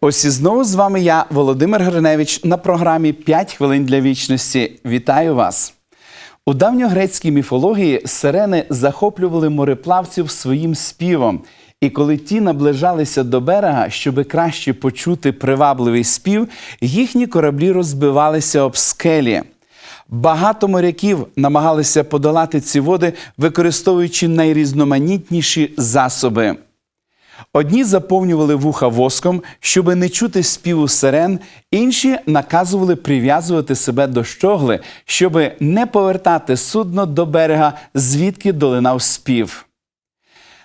Ось і знову з вами я, Володимир Гриневич, на програмі «5 хвилин для вічності. Вітаю вас! У давньогрецькій міфології сирени захоплювали мореплавців своїм співом. І коли ті наближалися до берега, щоби краще почути привабливий спів, їхні кораблі розбивалися об скелі. Багато моряків намагалися подолати ці води, використовуючи найрізноманітніші засоби. Одні заповнювали вуха воском, щоби не чути співу сирен, інші наказували прив'язувати себе до щогли, щоби не повертати судно до берега, звідки долинав спів.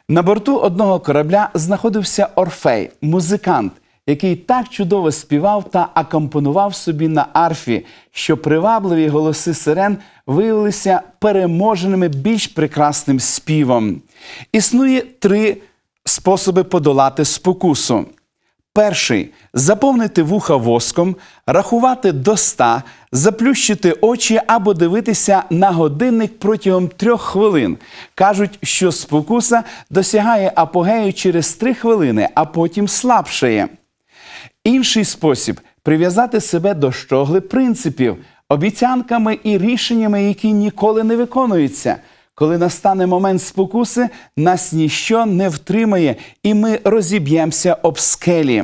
На борту одного корабля знаходився Орфей, музикант, який так чудово співав та акомпонував собі на арфі, що привабливі голоси сирен виявилися переможеними більш прекрасним співом. Існує три способи подолати спокусу. Перший заповнити вуха воском, рахувати до ста, заплющити очі або дивитися на годинник протягом трьох хвилин. Кажуть, що спокуса досягає апогею через три хвилини, а потім слабшає. Інший спосіб прив'язати себе до щогли принципів, обіцянками і рішеннями, які ніколи не виконуються. Коли настане момент спокуси, нас ніщо не втримає, і ми розіб'ємося об скелі.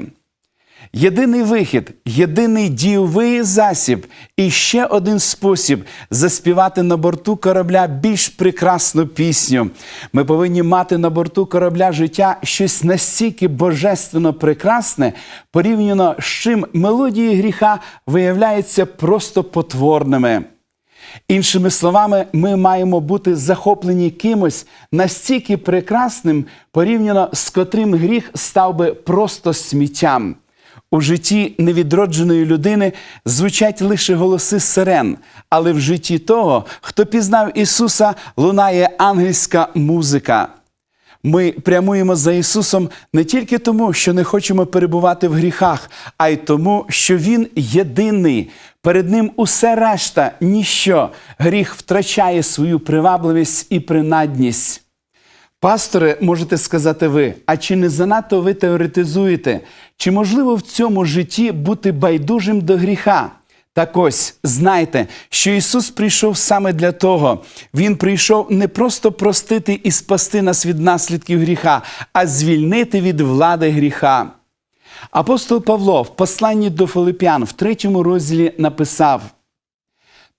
Єдиний вихід, єдиний дійовий засіб і ще один спосіб заспівати на борту корабля більш прекрасну пісню. Ми повинні мати на борту корабля життя щось настільки божественно прекрасне, порівняно з чим мелодії гріха виявляються просто потворними. Іншими словами, ми маємо бути захоплені кимось настільки прекрасним, порівняно з котрим гріх став би просто сміттям. У житті невідродженої людини звучать лише голоси сирен, але в житті того, хто пізнав Ісуса, лунає ангельська музика. Ми прямуємо за Ісусом не тільки тому, що не хочемо перебувати в гріхах, а й тому, що Він єдиний. Перед Ним усе решта, ніщо. Гріх втрачає свою привабливість і принадність. Пастори, можете сказати ви, а чи не занадто ви теоретизуєте? Чи можливо в цьому житті бути байдужим до гріха? Так ось знайте, що Ісус прийшов саме для того. Він прийшов не просто простити і спасти нас від наслідків гріха, а звільнити від влади гріха. Апостол Павло в посланні до Филип'ян в третьому розділі написав.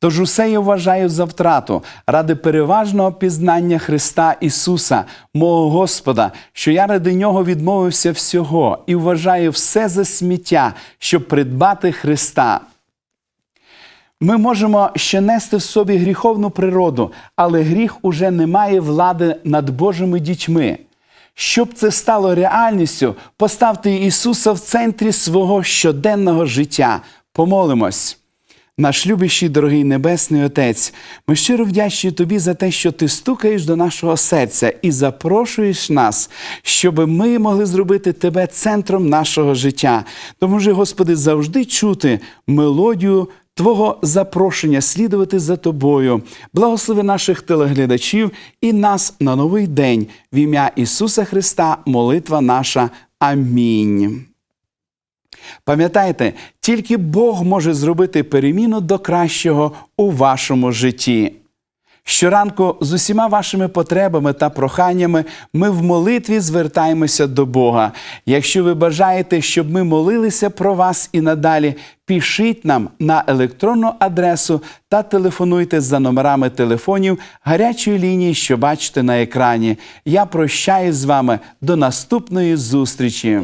Тож усе я вважаю за втрату ради переважного пізнання Христа Ісуса, мого Господа, що я ради Нього відмовився всього і вважаю все за сміття, щоб придбати Христа. Ми можемо ще нести в собі гріховну природу, але гріх уже не має влади над Божими дітьми. Щоб це стало реальністю, поставте Ісуса в центрі свого щоденного життя. Помолимось. Наш любящий, дорогий Небесний Отець, ми щиро вдячні Тобі за те, що Ти стукаєш до нашого серця і запрошуєш нас, щоб ми могли зробити Тебе центром нашого життя. Тому ж, Господи, завжди чути мелодію Твого запрошення слідувати за Тобою. Благослови наших телеглядачів і нас на новий день. В ім'я Ісуса Христа, молитва наша. Амінь. Пам'ятайте, тільки Бог може зробити переміну до кращого у вашому житті. Щоранку з усіма вашими потребами та проханнями ми в молитві звертаємося до Бога. Якщо ви бажаєте, щоб ми молилися про вас і надалі, пишіть нам на електронну адресу та телефонуйте за номерами телефонів гарячої лінії, що бачите на екрані. Я прощаюсь з вами до наступної зустрічі.